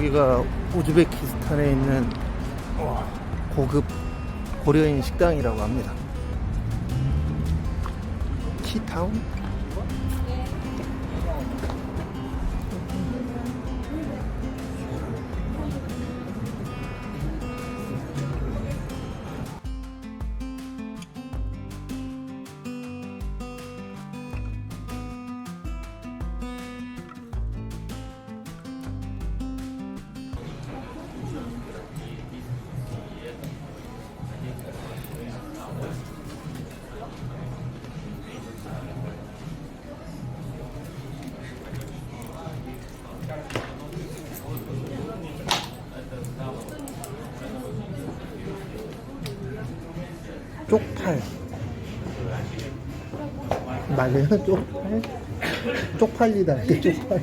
여기가 우즈베키스탄에 있는 와, 고급 고려인 식당이라고 합니다. 키타운? 맞아요? 쪽팔? 쪽팔리다. 이렇게 쪽팔.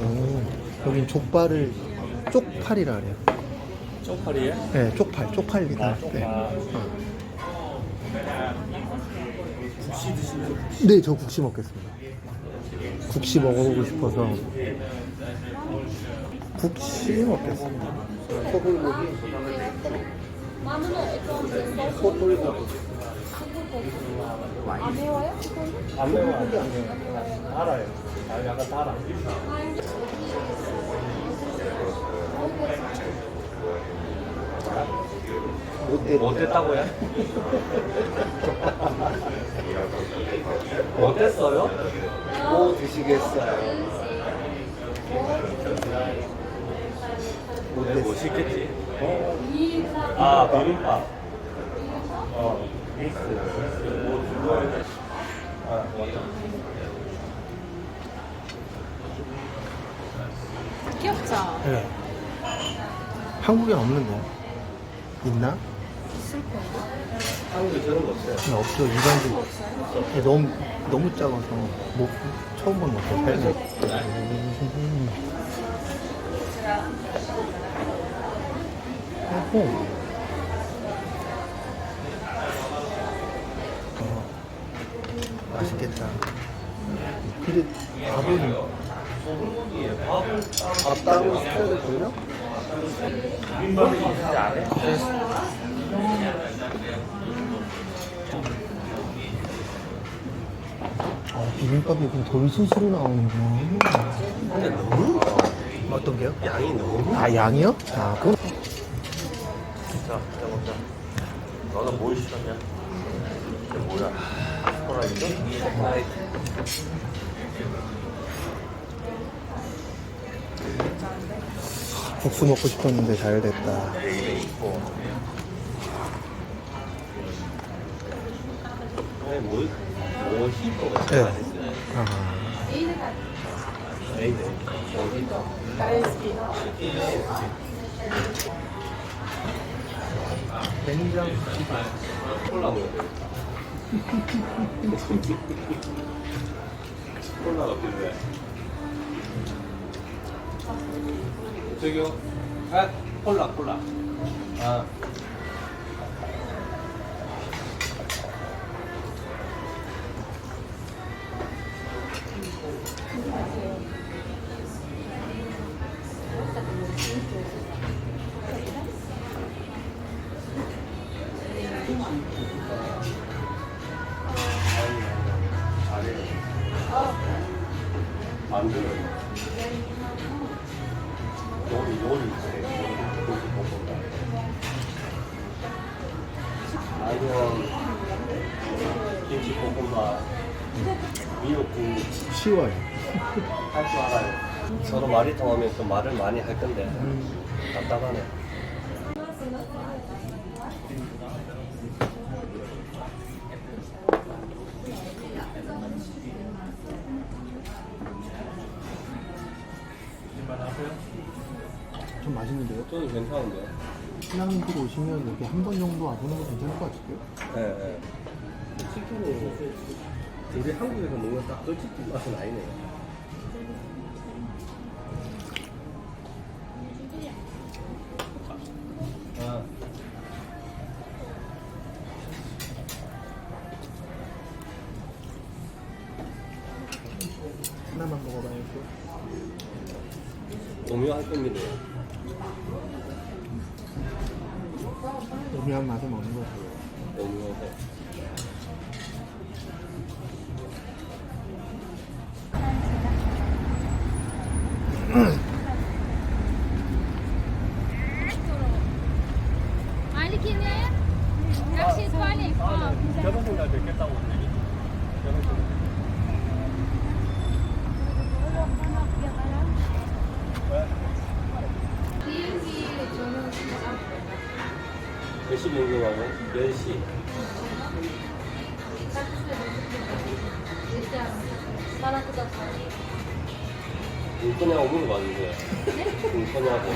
오, 여긴 족발을 쪽팔이라 그래요. 쪽팔이에요? 네, 쪽팔, 쪽팔리다. 아, 쪽팔. 네. 어. 국시 드시면 네, 저 국시 먹겠습니다. 국시 먹어보고 싶어서 국시 먹겠습니다. 소불고기, 소불고기. 안 매워요? 안 매워 안 매워 달아요 아, 약간 달아. 못됐다고요? 못됐어요? 뭐 드시겠어요? 네, 멋있겠지 아 비빔밥 어아 맞다 귀엽죠? 네. 한국에 없는데 있나? 있을 거예요. 한국에 저런 거 없어요 네, 없죠. 일반적으로 네, 너무 너무 작아서 못 처음 보는 것 같아요. 살면. 음. 어, 맛있겠다. 근데 밥은 밥 따로 시켜야 될걸요? 비빔밥이 진짜 안 해? 아, 비빔밥이 그럼 돌솥으로 나오는구나. 근데 너무 어떤 게요? 양이 너무 아, 양이요? 아, 그건 자, 자 먹자. 너는 뭘 시켰냐? 이게 뭐야? 스프라이트. 국수 먹고 싶었는데 잘 됐다. 이거. 네, 뭐, 뭐 네. 아. 된장. 콜라 먹어야 돼. 콜라가 필요해. 저기요. 아, 콜라, 콜라. 아. 만들어요. 요리, 요리. 아니면 김치 볶음밥, 미역국 쉬워요. 할 줄 알아요. 서로 말이 통하면 또 말을 많이 할 건데 답답하네. 좀 맛있는데요? 저는 괜찮은데요. 신랑님들 오시면 여기 한 번 정도 와보는 거 괜찮을 것 같은데요? 네, 네. 치킨은 우리 한국에서 먹는 딱 그 치킨 맛은 아니네요. 동요할 겁니다. 오묘한 맛을 먹는 거고요. 동요해. Maliki'nin yakşı İsmail'i. Tamam. Yarın bunlar bekle tamam. Yarın bunlar. 10시 변경하면 10시. 물 거냐 오는 거 아니세요? 물 거냐고.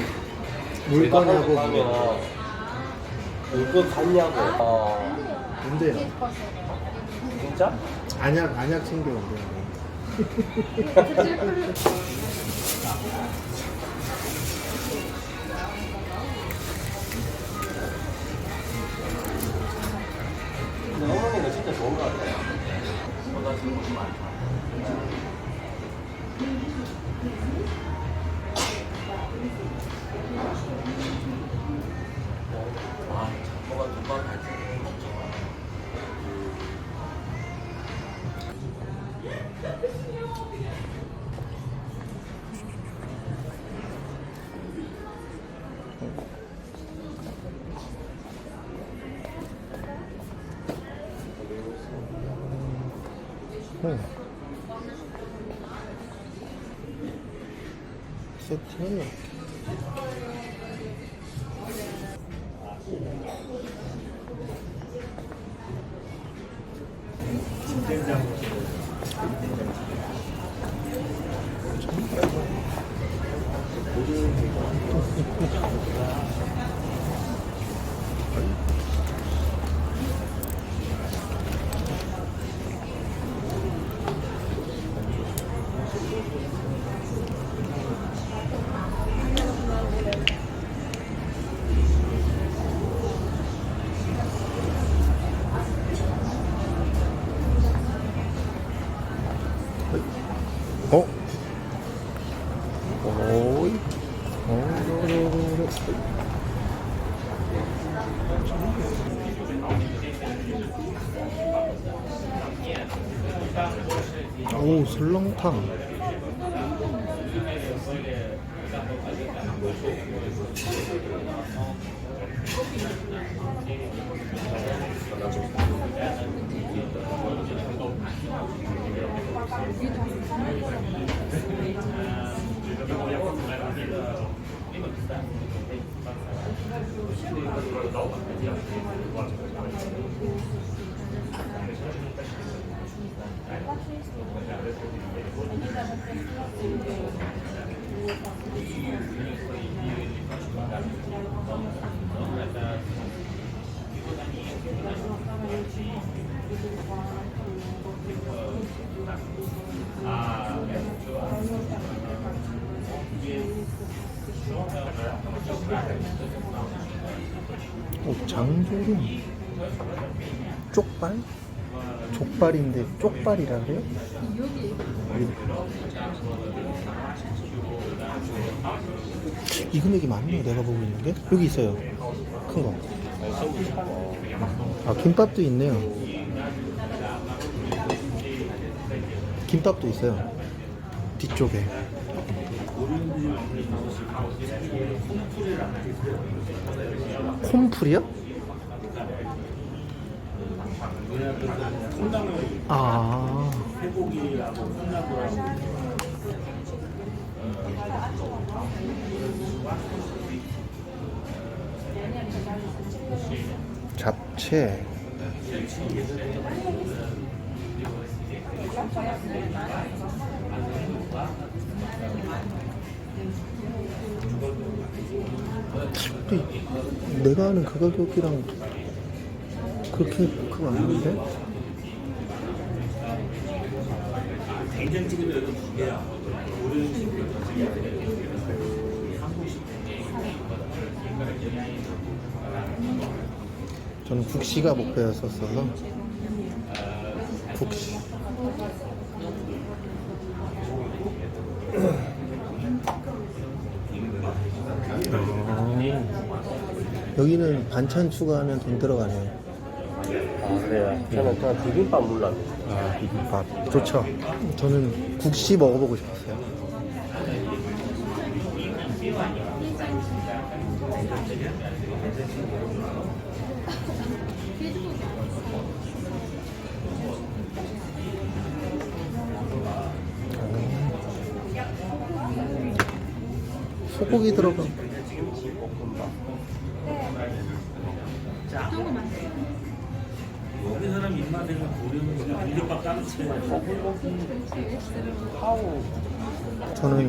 물 거냐고. 하면 물건 갔냐고. 아, 근데요. 진짜? 안약 안약 챙겨 온대요. 응. 세팅은 이렇게. 설렁탕. 오, 장조림. 쪽발? 족발인데 쪽발이라 그래요? 이 금액이 맞나? 내가 보고 있는 게? 여기 있어요. 큰 거. 아, 김밥도 있네요. 김밥도 있어요. 뒤쪽에. 콤풀이요? 아. 잡채. 근데 내가 아는 그 가격이랑 그렇게 그거 아닌데? 된장찌개도 여기 두 개야. 모든 식으로 된장찌개 저는 국시가 목표였었어서 국시. 음. 여기는 반찬 추가하면 돈 들어가네요. 아 그래요? 저는 저 비빔밥 몰라 아, 비빔밥. 좋죠. 저는 국시 먹어보고 싶었어요. 소고기 들어가. 고르는 그냥 따로 치고 저는